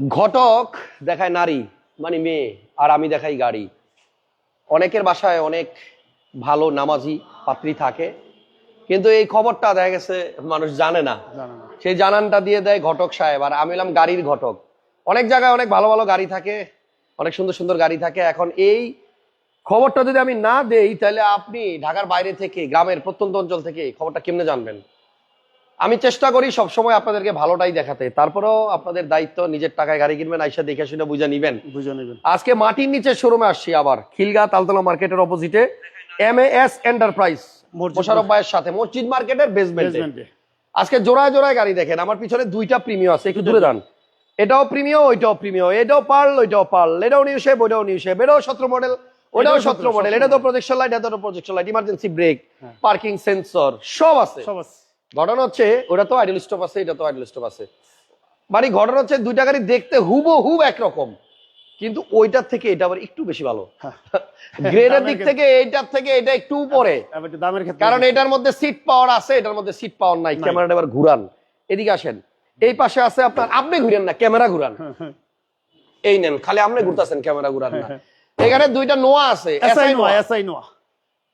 ঘটক দেখায় নারী মানে মেয়ে আর আমি দেখাই গাড়ি। অনেকের বাসায় অনেক ভালো নামাজি পাত্রী থাকে কিন্তু এই খবরটা দেখা গেছে মানুষ জানে না। সেই জানানটা দিয়ে দেয় ঘটক সাহেব আর আমি হলাম গাড়ির ঘটক। অনেক জায়গায় অনেক ভালো ভালো গাড়ি থাকে অনেক সুন্দর সুন্দর গাড়ি থাকে। এখন এই খবরটা যদি আমি না দেই তাহলে আপনি ঢাকার বাইরে থেকে গ্রামের প্রত্যন্ত অঞ্চল থেকে খবরটা কেমনে জানবেন? আমি চেষ্টা করি সবসময় আপনাদেরকে ভালোটাই দেখাতে। তারপরেও আপনাদের দায়িত্ব নিজের টাকায় গাড়ি কিনবেন আইসা দেখে শুনে বুঝে নিবেন। বুঝে নেবেন। আজকে মাটির নিচে শোরুমে আসছি আবার খিলগা তালতলা মার্কেটের অপোজিটে এম এস এন্টারপ্রাইজ মোশারফ ভাইয়ের সাথে মসজিদ মার্কেটের বেসমেন্টে আজকে জোড়ায় জোড়ায় গাড়ি দেখেন আমার পিছনে দুইটা প্রিমিয় আছে একটু দূরে যান এটাও প্রিমিয় ওইটাও প্রিমিয় এটাও পার্ল ওইটাও পার্ল এটাও নিউ শেপ ওইটাও নিউ শেপ এটাও সতেরো মডেল ওটাও এটাও সতেরো মডেল এটা তো প্রজেকশন লাইট এটা তো projection light emergency brake. Parking sensor সব আছে। সব আছে। ঘটনা হচ্ছে ওটা তো আইডল স্টপ আছে এটা তো আইডল স্টপ আছে। মানে ঘটনা হচ্ছে দুইটা গাড়ি দেখতে হুবো হুব একরকম। কিন্তু ওইটার থেকে এটা আবার একটু বেশি ভালো। হ্যাঁ। গ্রেডের দিক থেকে এইটার থেকে এটা একটু উপরে। দামের ক্ষেত্রে কারণ এটার মধ্যে সিট পাওয়ার আছে এটার মধ্যে সিট পাওয়ার নাই। ক্যামেরাটা এবার ঘুরান। এদিকে আসেন। এই পাশে আছে আপনার আপনি ঘুরেন না ক্যামেরা ঘুরান। হ্যাঁ, হ্যাঁ। এই নেন খালি আপনি ঘুরতেছেন ক্যামেরা ঘুরান না। এখানে দুইটা নোয়া আছে। SI Noah. SI Noah.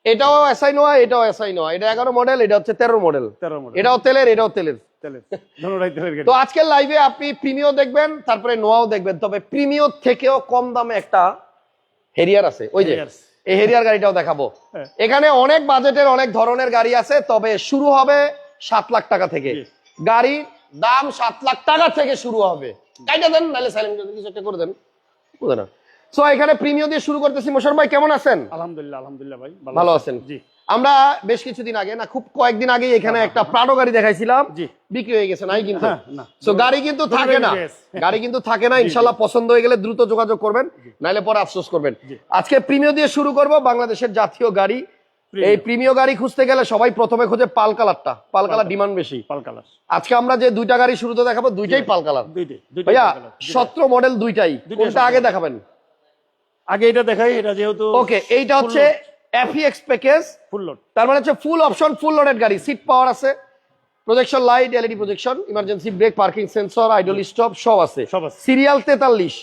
এটাও এসআই নোয়া এটাও এসআই নোয়া এটা এগারো মডেল এটা হচ্ছে তেরো মডেল তেরো মডেল এটাও তেলের এটাও তেলের। গাড়ি। তো আজকের লাইভে আপনি প্রিমিও দেখবেন তারপরে নোয়াও দেখবেন। তবে প্রিমিও থেকেও কম দামে একটা হেরিয়ার আছে। ওই যে এই হেরিয়ার গাড়িটাও দেখাবো। হ্যাঁ। এখানে অনেক বাজেটের অনেক ধরনের গাড়ি আছে তবে শুরু হবে সাত লাখ টাকা থেকে। জি। গাড়ির দাম সাত লাখ টাকা থেকে শুরু হবে। কাইটা দেন নাহলে সাইলেন্ট কিছু একটা করে দেন। বুঝে না সো এখানে প্রিমিও দিয়ে শুরু করতেছি। মোশার ভাই কেমন আছেন? আলহামদুলিল্লাহ আলহামদুলিল্লাহ ভাই ভালো আছেন? জি। আমরা বেশ কিছুদিন আগে না খুব কয়েকদিন আগে এখানে একটা প্রাডো গাড়ি দেখাইছিলাম। বিক্রি হয়ে গেছে নাই কিন্তু? হ্যাঁ, সো গাড়ি কিন্তু থাকে না। গাড়ি কিন্তু থাকে না। ইনশাল্লাহ পছন্দ হয়ে গেলে দ্রুত যোগাযোগ করবেন নাইলে পরে আফসোস করবেন। আজকে প্রিমিয় দিয়ে শুরু করব বাংলাদেশের জাতীয় গাড়ি। এই প্রিমিয় গাড়ি খুঁজতে গেলে সবাই প্রথমে খোঁজে পাল কালারটা। পাল কালার ডিমান্ড বেশি। Pearl colour. আজকে আমরা যে দুইটা গাড়ি শুরুতে দেখাবো দুইটাই পাল কালার। ভাইয়া। সতেরো মডেল দুইটাই। দুইটাই কোনটা আগে দেখাবেন? আগে এটা দেখাই এটা যেহেতু ওকে এইটা হচ্ছে এফিএক্স প্যাকেজ ফুল লোড তার মানে হচ্ছে ফুল অপশন ফুল লোডেড গাড়ি। সিট পাওয়ার আছে projection light LED projection emergency brake parking sensor idle stop সব আছে। সব আছে। সিরিয়াল তেতাল্লিশ।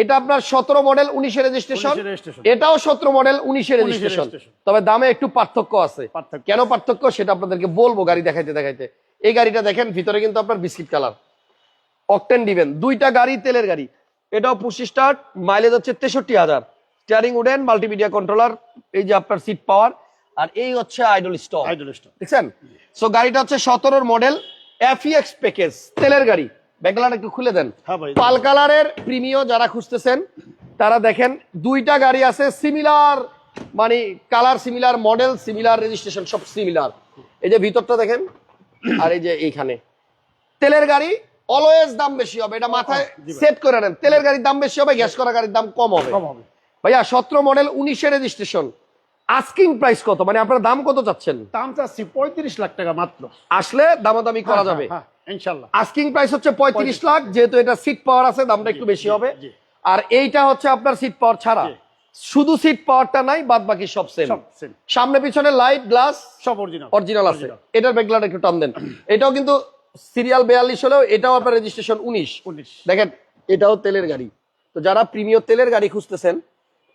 এটা আপনার সতেরো মডেল উনিশের রেজিস্ট্রেশন 19 এর registration। এটাও সতেরো মডেল উনিশের রেজিস্ট্রেশন তবে দামে একটু পার্থক্য আছে। কেন পার্থক্য সেটা আপনাদেরকে বলব গাড়ি দেখাইতে দেখাইতে। এই গাড়িটা দেখেন ভিতরে কিন্তু আপনার বিস্কিট কালার। অকটেন দিবেন। দুইটা গাড়ি তেলের গাড়ি। এটাও পঁচিশ স্টার্ট মাইলেজ হচ্ছে তেষট্টি হাজার। স্টিয়ারিং উডেন মাল্টিমিডিয়া কন্ট্রোলার এই যে আপনার সিট পাওয়ার আর এই হচ্ছে আইডল স্টপ আইডল স্টক দেখছেন? সো গাড়িটা হচ্ছে সতেরোর মডেল এফিএক্স প্যাকেজ তেলের গাড়ি। ব্যাকলার একটু খুলে দেন। হ্যাঁ পাল কালারের প্রিমিয় যারা খুঁজতেছেন তারা দেখেন দুইটা গাড়ি আছে সিমিলার মানে colour similar model similar registration সব সিমিলার এই যে ভিতরটা দেখেন আর এই যে এইখানে। তেলের গাড়ি অলওয়েজ দাম বেশি হবে। এটা মাথায় সেট করে নেন। তেলের গাড়ির দাম বেশি হবে গ্যাস করা গাড়ির দাম কম হবে। ভাইয়া সতেরো মডেল উনিশের রেজিস্ট্রেশন আস্কিং প্রাইস কত? মানে আপনারা দাম কত চাচ্ছেন? দাম চাচ্ছি পঁয়ত্রিশ লাখ টাকা মাত্র। আসলে দামাদামি করা যাবে। হ্যাঁ ইনশাল্লাহ। আস্কিং প্রাইস হচ্ছে পঁয়ত্রিশ লাখ। যেহেতু এটা সিট পাওয়ার আছে দামটা একটু বেশি হবে। আর এইটা হচ্ছে আপনার সিট পাওয়ার ছাড়া। শুধু সিট পাওয়ারটা নাই বাদ বাকি সব সেম সামনে পিছনে লাইট গ্লাস সব অরিজিনাল অরিজিনাল আছে। এটার ব্যাকলাইট একটু টান দেন। এটাও কিন্তু সিরিয়াল বেয়াল্লিশ হলেও এটাও আপনার রেজিস্ট্রেশন উনিশ। উনিশ। দেখেন এটাও তেলের গাড়ি। তো যারা প্রিমিয় তেলের গাড়ি খুঁজতেছেন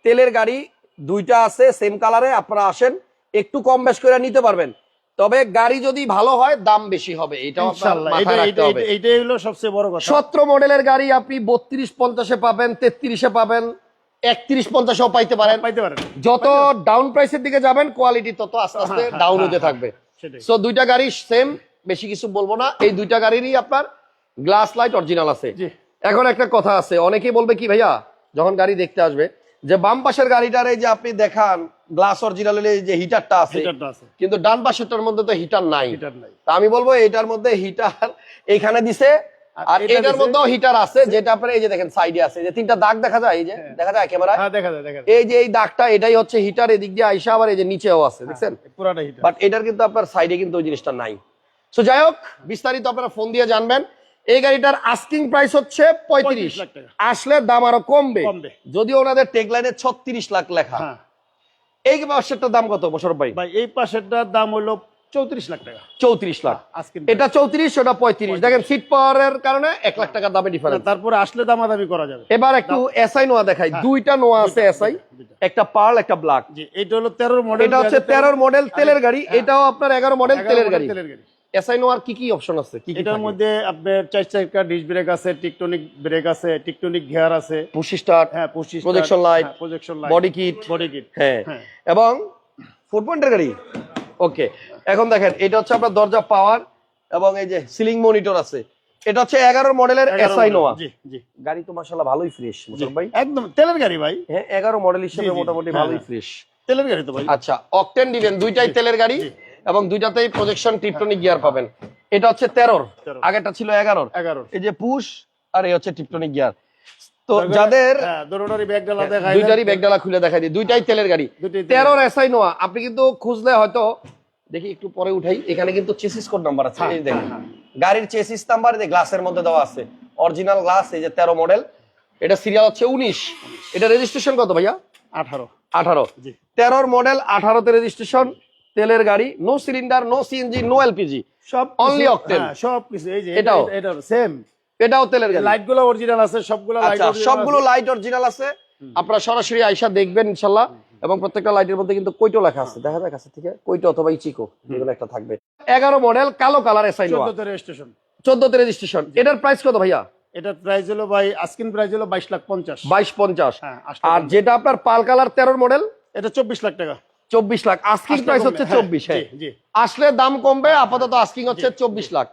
তেলের গাড়ি দুইটা আছে সেম কালারে আপনারা আসেন একটু কম বেশ করে নিতে পারবেন। তবে গাড়ি যদি ভালো হয় দাম বেশি হবে। এটাও হলো সবচেয়ে বড় কথা। সতেরো মডেলের গাড়ি আপনি বত্রিশ পঞ্চাশে পাবেন তেত্রিশে পাবেন একত্রিশ পঞ্চাশেও পাইতে পারেন। পাইতে পারেন। যত ডাউন প্রাইসের দিকে যাবেন কোয়ালিটি তত আস্তে আস্তে হ্যাঁ, হ্যাঁ, ডাউন হ্যাঁ, হতে হ্যাঁ, থাকবে সো দুইটা গাড়ি সেম বেশি কিছু বলব না। এই দুইটা গাড়িরই আপনার গ্লাস লাইট অরিজিনাল আছে। এখন একটা কথা আছে অনেকেই বলবে কি ভাইয়া যখন গাড়ি দেখতে আসবে যে বাম পাশের গাড়িটার এই যে আপনি দেখান গ্লাস অরিজিনাল যে হিটারটা আছে কিন্তু ডান পাশেরটার মধ্যে তো হিটার নাই। হিটার নাই। তা আমি বলব এটার মধ্যে হিটার এইখানে দিছে আর এটার মধ্যেও হিটার আছে যেটা আপনার এই যে দেখেন সাইডে আছে। যে তিনটা দাগ দেখা যায় এই যে দেখা যায় ক্যামেরায়? হ্যাঁ দেখা যায় দেখা এই যে এই দাগটা এটাই হচ্ছে হিটার এদিক দিয়ে আইসা আবার এই যে নিচেও আছে দেখছেন? পুরাটা হিটার বাট এটার কিন্তু আপনার সাইডে কিন্তু ওই জিনিসটা নাই। সো যাই হোক বিস্তারিত আপনারা ফোন দিয়ে জানবেন। এই গাড়িটার আস্কিং প্রাইস হচ্ছে পঁয়ত্রিশ। 35 লাখ টাকা। আসলে দাম আরও কমবে। যদি ওনাদের টেকলাইনে ছত্রিশ লাখ লেখা। হ্যাঁ। এই বাসেরটার দাম কত মোশারফ ভাই? ভাই এই পাশেরটার দাম হলো চৌত্রিশ লাখ টাকা। চৌত্রিশ লাখ। এটা চৌত্রিশ ওটা পঁয়ত্রিশ। দেখেন সিট পাওয়ারের কারণে এক লাখ টাকার দামে ডিফারেন্স তারপরে আসলে দামাদামি করা যাবে। এবার একটু এসআই নোয়া দেখাই। দুইটা নোয়া আছে এসআই। একটা পার্ল একটা ব্ল্যাক এটা হলো তেরোর মডেল এটা হচ্ছে তেরোর মডেল তেলের গাড়ি। হ্যাঁ। এটাও আপনার এগারো মডেল তেলের গাড়ি। তেলের গাড়ি। এসআই নোয়ার কি কি অপশন আছে? কি এটার মধ্যে আপনার চার চাকা ডিস ব্রেক আছে টিকটনিক ব্রেক আছে টিকটনিক গিয়ার আছে। পুশি স্টার্ট হ্যাঁ পঁচিশ Projection light, projection light body kit body kit হ্যাঁ। হ্যাঁ। এবং ফোর পয়েন্টের গাড়ি। ওকে এখন দেখেন এটা হচ্ছে আপনার দরজা পাওয়ার এবং এই যে সিলিং মনিটর আছে। এটা হচ্ছে এগারো মডেলের এসআই নোয়া গাড়ি তো মাসাল্লাহ ভালোই ফ্রেশ ভাই। একদম তেলের গাড়ি ভাই। হ্যাঁ এগারো মডেল হিসেবে মোটামুটি হ্যাঁ, ভালোই হ্যাঁ। ফ্রেশ তেলের গাড়ি তো ভাই। আচ্ছা অকটেন দিবেন দুইটাই তেলের গাড়ি। এবং দুইটাতেই প্রজেকশন টিপটনিক গিয়ার পাবেন। এটা হচ্ছে তেরোর। 13 আগেরটা ছিল এগারোর। এগারো এই যে পুশ আর এই হচ্ছে টিপটনিক গিয়ার তো যাদের হ্যাঁ দুইটারই ব্যাগডালা খুলে দেখাই দিই। দুইটাই তেলের গাড়ি। দুইটাই তেরোর এসআই নোয়া আপনি কিন্তু খুঁজলে হয়তো দেখি একটু পরে উঠাই। এখানে কিন্তু চেসিস কোড নাম্বার আছে। হ্যাঁ, এই দেখেন। গাড়ির চেসিস নাম্বার গ্লাসের মধ্যে দেওয়া আছে। অরিজিনাল গ্লাস এই যে তেরো মডেল এটা সিরিয়াল হচ্ছে উনিশ। এটা রেজিস্ট্রেশন কত ভাইয়া? আঠারো। আঠারো। তেরোর মডেল আঠারোতে রেজিস্ট্রেশন তেলের গাড়ি no cylinder no CNG no LPG সব Only octane। সব কিছু এই যে এটাও? এটা সেম এটাও তেলের গাড়ি। লাইটগুলো অরিজিনাল আছে সবগুলো লাইট আচ্ছা সবগুলো লাইট অরিজিনাল আছে। আপনারা সরাসরি আইসা দেখবেন ইনশাল্লাহ। এবং প্রত্যেকটা লাইটের মধ্যে কিন্তু কৈটো লেখা আছে। দেখা যায় কাছে থেকে কৈটো অথবা ইচিকো যেগুলো একটা থাকবে। এগারো মডেল কালো কালার এসআই নোয়া চোদ্দতে রেজিস্ট্রেশন চোদ্দতে রেজিস্ট্রেশন এটার প্রাইস কত ভাইয়া? এটার প্রাইস হলো ভাই আস্কিন প্রাইস হলো বাইশ লাখ পঞ্চাশ। বাইশ পঞ্চাশ। হ্যাঁ আসলে আর যেটা আপনার পাল কালার তেরোর মডেল এটা চব্বিশ লাখ টাকা। চব্বিশ লাখ। আস্কিং প্রাইস হচ্ছে হ্যাঁ, চব্বিশ হ্যাঁ। আসলে দাম কমবে আপাতত আস্কিং হচ্ছে চব্বিশ লাখ।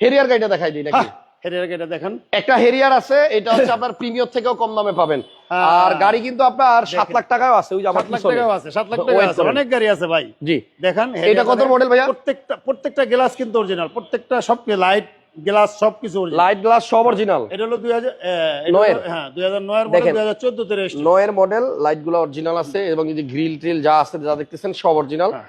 হেরিয়ার গাড়িটা দেখাই দিই নাকি? হেরিয়ার এটা দেখেন। একটা হেরিয়ার আছে এটা হচ্ছে আপনার প্রিমিয়ার থেকেও কম দামে পাবেন। হ্যাঁ। আর গাড়ি কিন্তু আপনার সাত লাখ টাকাও আছে ওই আমার লাখ টাকাও আছে সাত লাখ টাকা আছে অনেক গাড়ি আছে ভাই। জি। দেখেন এটা কত। ভাইয়া? প্রত্যেকটা প্রত্যেকটা গ্লাস কিন্তু অরিজিনাল প্রত্যেকটা সব লাইট গ্লাস সবকিছু লাইট গ্লাস সব অরিজিনাল এটা হলো হ্যাঁ মডেল রেজিস্ট্রেশন মডেল লাইটগুলো অরিজিনাল আছে এবং যদি গ্রিল ট্রিল যা আছে যা দেখতেছেন সব অরিজিনাল হ্যাঁ।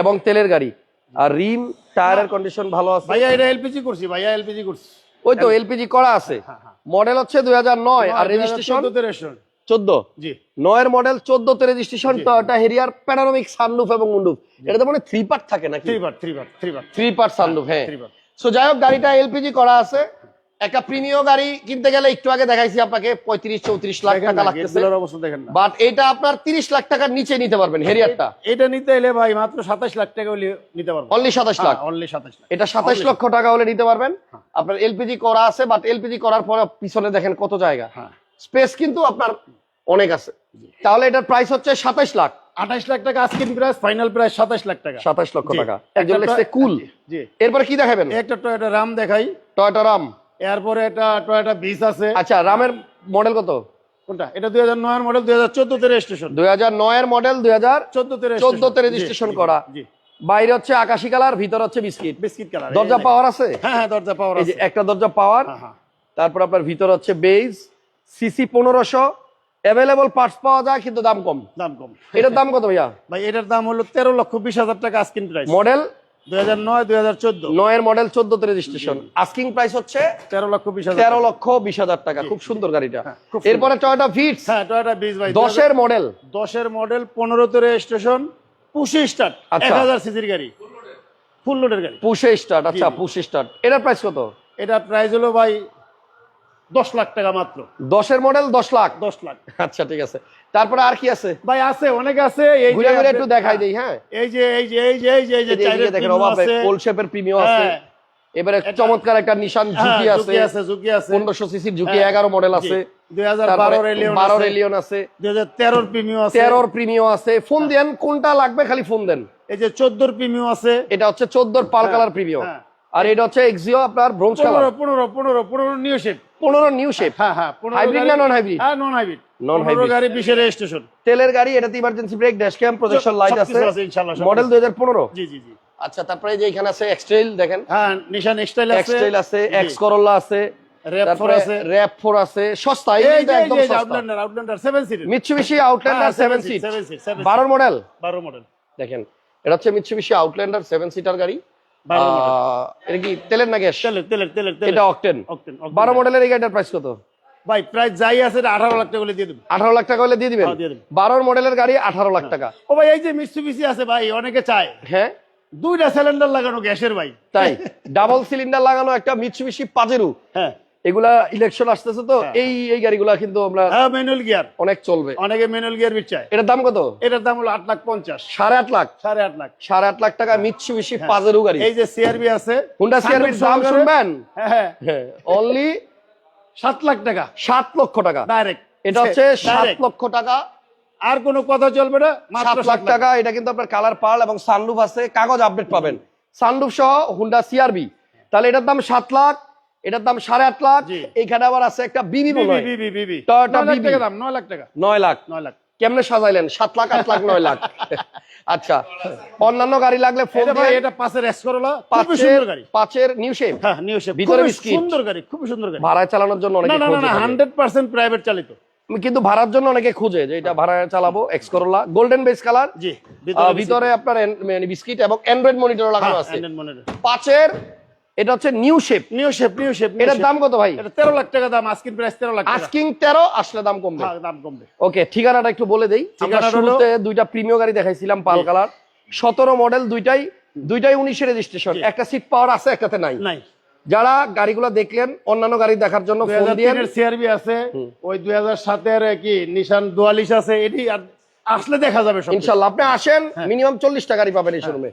এবং তেলের গাড়ি। আর রিম টায়ারের কন্ডিশন ভালো আছে। ভাইয়া এটা এলপিজি করছি ভাইয়া এলপিজি করছি। ওই তো এলপিজি করা আছে। হ্যাঁ, হ্যাঁ। মডেল হচ্ছে দুই হাজার নয় আর রেজিস্ট্রেশন রেজিস্ট্রেশন চোদ্দ? জি। নয়ের model চোদ্দতে registration Toyota Harrier panoramic sunroof এবং মুন্ডুফ এটাতে মানে থ্রি পার্ট থাকে নাকি? Three bar three bar three bar three part sunroof হ্যাঁ। থ্রি বার সো যাই হোক গাড়িটা এলপিজি করা আছে। একটা প্রিমিয় গাড়ি কিনতে গেলে একটু আগে দেখাইছি আপনাকে পঁয়ত্রিশ চৌত্রিশ লাখ টাকা লাগতেছে। বাট এটা আপনার তিরিশ লাখ টাকার নিচে নিতে পারবেন হেরিয়ারটা এটা নিতে এলে ভাই মাত্র সাতাশ লাখ টাকা হলে নিতে পারব। অনলি সাতাশ লাখ। অনলি সাতাশ লাখ। এটা সাতাশ লক্ষ টাকা হলে নিতে পারবেন। হ্যাঁ। আপনার এলপিজি করা আছে বাট এলপিজি করার পরে পিছনে দেখেন কত জায়গা। হ্যাঁ। স্পেস কিন্তু আপনার অনেক আছে। তাহলে এটার প্রাইস হচ্ছে সাতাশ লাখ। আঠাশ লাখ টাকা আজকের প্রাইস ফাইনাল প্রাইস সাতাশ লাখ টাকা। সাতাশ লক্ষ টাকা। একজন লিখছে কুল। জি। এরপরে কি দেখাবেন? একটা টয়োটা রাম দেখাই। টয়টা রাম এরপরে একটা টয়োটা বিস আছে। আচ্ছা রামের মডেল কত? কোনটা? এটা দুই হাজার নয়ের মডেল দুই হাজার চোদ্দতে রেজিস্ট্রেশন দুই হাজার নয়ের মডেল দুই হাজার চোদ্দতে চোদ্দতে registration করা। জি। বাইরে হচ্ছে আকাশি কালার ভিতর হচ্ছে বিস্কিট। বিস্কিট কালার দরজা পাওয়ার আছে? হ্যাঁ হ্যাঁ দরজা পাওয়ার আছে। একটা দরজা পাওয়ার হ্যাঁ হ্যাঁ। তারপর আপনার ভিতর হচ্ছে বেজ সিসি পনেরোশো। অ্যাভেলেবল পার্টস পাওয়া যায় কিন্তু দাম কম। দাম কম। এটার দাম কত ভাইয়া? ভাই এটার দাম হলো তেরো লক্ষ বিশ হাজার টাকা আস্কিন প্রাইস মডেল দুই হাজার নয় দুই হাজার চোদ্দ। নয়ের মডেল চোদ্দতে রেজিস্ট্রেশন আস্কিং প্রাইস হচ্ছে তেরো লক্ষ বিশ হাজার তেরো লক্ষ বিশ হাজার টাকা। খুব সুন্দর গাড়িটা। হ্যাঁ, খুব সুন্দর। এরপরে টয়টা ভিটস হ্যাঁ টয়োটা বিশ ভাই দশের মডেল দশের মডেল পনেরোতে রেজিস্ট্রেশন পুশি স্টার্ট এক। হাজার সিসির গাড়ি। ফুল লোডের গাড়ি। পুশে স্টার্ট আচ্ছা পুশে স্টার্ট এটার প্রাইস কত? এটা প্রাইস হলো ভাই দশ লাখ টাকা মাত্র। দশের মডেল দশ লাখ। দশ লাখ। আচ্ছা ঠিক আছে। তারপরে আর কি আছে? ভাই আছে অনেক আছে। এই ঘুরে ঘুরে একটু দেখাই দিই হ্যাঁ? এই যে এই যে এই যে এই যে এই যে দেখেন অভাবে কোল শেপের প্রিমিয়াম আছে। হ্যাঁ, এবারে চমৎকার একটা নিশান হ্যাঁ, ঝুঁকি আছে। ঝুঁকি আছে ঝুঁকি আছে। সিসির ঝুঁকি হ্যাঁ, এগারো মডেল আছে। আছে। আছে। প্রিমিয়াম প্রিমিয়াম ফোন দেন কোনটা লাগবে? খালি ফোন দেন। এই যে চোদ্দোর প্রিমিয়াম আছে। এটা হচ্ছে চোদ্দোর পাল কালার প্রিমিয়াম হ্যাঁ। আর এটা হচ্ছে এক্সিও আপনার ব্রোঞ্জ পনেরো কালার। পনেরো পনেরো পনেরো নিউ শেপ পনেরো নিউ শেপ হ্যাঁ হ্যাঁ গাড়ি- না non-hybrid? হ্যাঁ নন হাইব্রিড নন হাইব্রিড গাড়ি বিশের রেজিস্ট্রেশন তেলের গাড়ি এটাতে emergency brake dash cam projection light আছে। ইনশাআল্লাহ, মডেল দুই হাজার পনেরো? জি জি জি। আচ্ছা তারপরে যে এখানে আছে এক্সট্রেল দেখেন। হ্যাঁ নিশান আছে। এক্সট্রেল আছে এক্স করোলা আছে তারপরে আছে। র্যাপ ফোর আছে সস্তা এই এই গাড়িটা যে একদম সস্তা। Outlander Outlander seven seat Mitsubishi Outlander model বারো মডেল দেখেন এটা হচ্ছে মিৎসুবিশি আউটল্যান্ডার সেভেন সিটার গাড়ি। এটা কি তেলের না গ্যাস? তেলের তেলের তেলের এটা অকটেন অক্টেন বারো মডেলের এই গাড়িটার প্রাইস কত? ভাই প্রাইস যাই আছে এটা আঠারো লাখ টাকা করে দিয়ে দেবো। আঠারো লাখ টাকা হলে দিয়ে দিবেন? হ্যাঁ, দিয়ে দেব। বারোর মডেলের গাড়ি আঠারো লাখ টাকা। ও ভাই এই যে মিসুবিসি আছে ভাই অনেকে চায়। হ্যাঁ? দুইটা সিলিন্ডার লাগানো গ্যাসের ভাই। তাই? ডাবল সিলিন্ডার লাগানো একটা মিৎসুবিশি পাজেরু হ্যাঁ। এগুলা ইলেকশন আসতেছে তো হ্যাঁ। এই এই গাড়িগুলা কিন্তু আমরা হ্যাঁ ম্যানুয়াল গিয়ার অনেক চলবে। অনেকে ম্যানুয়াল গিয়ার বিচ্ছায় এটার দাম কত? এটার দাম হলো আট লাখ পঞ্চাশ। সাড়ে আট লাখ? সাড়ে আট লাখ। সাড়ে আট লাখ টাকা মিৎসুবিশি পাজেরু গাড়ি। এই যে সিআরবি আছে হুন্ডা সিআরবির দাম শুনবেন? হ্যাঁ হ্যাঁ। অনলি সাত লাখ টাকা। সাত লক্ষ টাকা। ডাইরেক্ট এটা হচ্ছে সাত লক্ষ টাকা। আর কোনো কথা চলবে না সাত লাখ টাকা এটা কিন্তু আপনার কালার পার্ল এবং সানরুফ আছে কাগজ আপডেট পাবেন। সানরুফ সহ হুন্ডা সিআরবি তাহলে এটার দাম সাত লাখ এটার দাম সাড়ে আট লাখ। জি। এইখানে আবার আছে একটা বিবি বিবি দাম নয় লাখ টাকা। নয় লাখ। নয় লাখ। কেমনে সাজাইলেন? সাত লাখ আট লাখ নয় লাখ। আচ্ছা। অন্যান্য গাড়ি লাগলে ফোন এটা খুবই সুন্দর গাড়ি। পাঁচের নিউ শেপ হ্যাঁ নিউ শেপ ভিতরে। সুন্দর গাড়ি খুবই সুন্দর গাড়ি। ভাড়ায় চালানোর জন্য অনেকে না না না থাকে। হান্ড্রেড পার্সেন্ট প্রাইভেট চালিত। কিন্তু ভাড়ার জন্য অনেকে খুঁজে যে এটা ভাড়ায় চালাবো X Corolla golden base colour জি ভিতরে আপনার মানে বিস্কিট এবং অ্যান্ড্রয়েড মনিটর লাগানো হ্যাঁ, আছে। পাঁচের এটা হচ্ছে new shape new shape new shape এটার দাম কত ভাই? এটা তেরো লাখ টাকা দাম আস্কিন প্রাইস তেরো লাখ আস্কিং তেরো আসলে দাম কমবে। হ্যাঁ, দাম কমবে। ওকে ঠিকানাটা একটু বলে দেই। আমরা শুরুতে দুইটা প্রিমিয় গাড়ি দেখাইছিলাম পাল কালার। সতেরো মডেল দুইটাই দুইটাই উনিশের রেজিস্ট্রেশন একটা সিট পাওয়ার আছে একটাতে নাই। নাই। যারা গাড়িগুলো দেখলেন অন্যান্য গাড়ি দেখার জন্য ফোন দিয়ে সিআরবি আছে। ওই দুই হাজার সাতের কি নিশান দুয়ালিশ আছে এটি আসলে দেখা যাবে ইনশাল্লাহ আপনি আসেন মিনিমাম চল্লিশটা গাড়ি পাবেন এই শোরুমে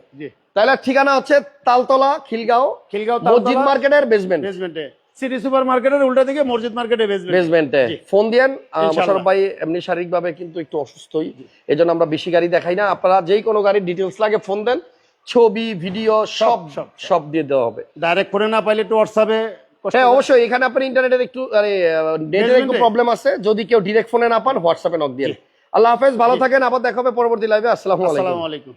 তাহলে ঠিকানা হচ্ছে তালতলা খিলগাঁও খিলগাঁও মসজিদ মার্কেটের বেসমেন্ট বেসমেন্টে সিটি সুপার মার্কেটের উল্টা দিকে মসজিদ মার্কেটে বেসমেন্ট ফোন দিয়েন। মোশারফ ভাই এমনি শারীরিকভাবে কিন্তু একটু অসুস্থই এই জন্য আমরা বেশি গাড়ি দেখাই না। আপনারা যেই কোনো গাড়ির ডিটেলস লাগে ফোন দেন ছবি ভিডিও সব সব, সব দিয়ে দেওয়া হবে। ডাইরেক্ট ফোনে না পাইলে একটু হোয়াটসঅ্যাপে হ্যাঁ অবশ্যই এখানে আপনার ইন্টারনেটের একটু আরে নেটের একটু প্রবলেম আছে। যদি কেউ ডিরেক্ট ফোনে না পান হোয়াটসঅ্যাপে নক দিয়ে আল্লাহ হাফেজ ভালো থাকেন আবার দেখাবে পরবর্তী লাইভে আসসালামু আলাইকুম। আলাইকুম।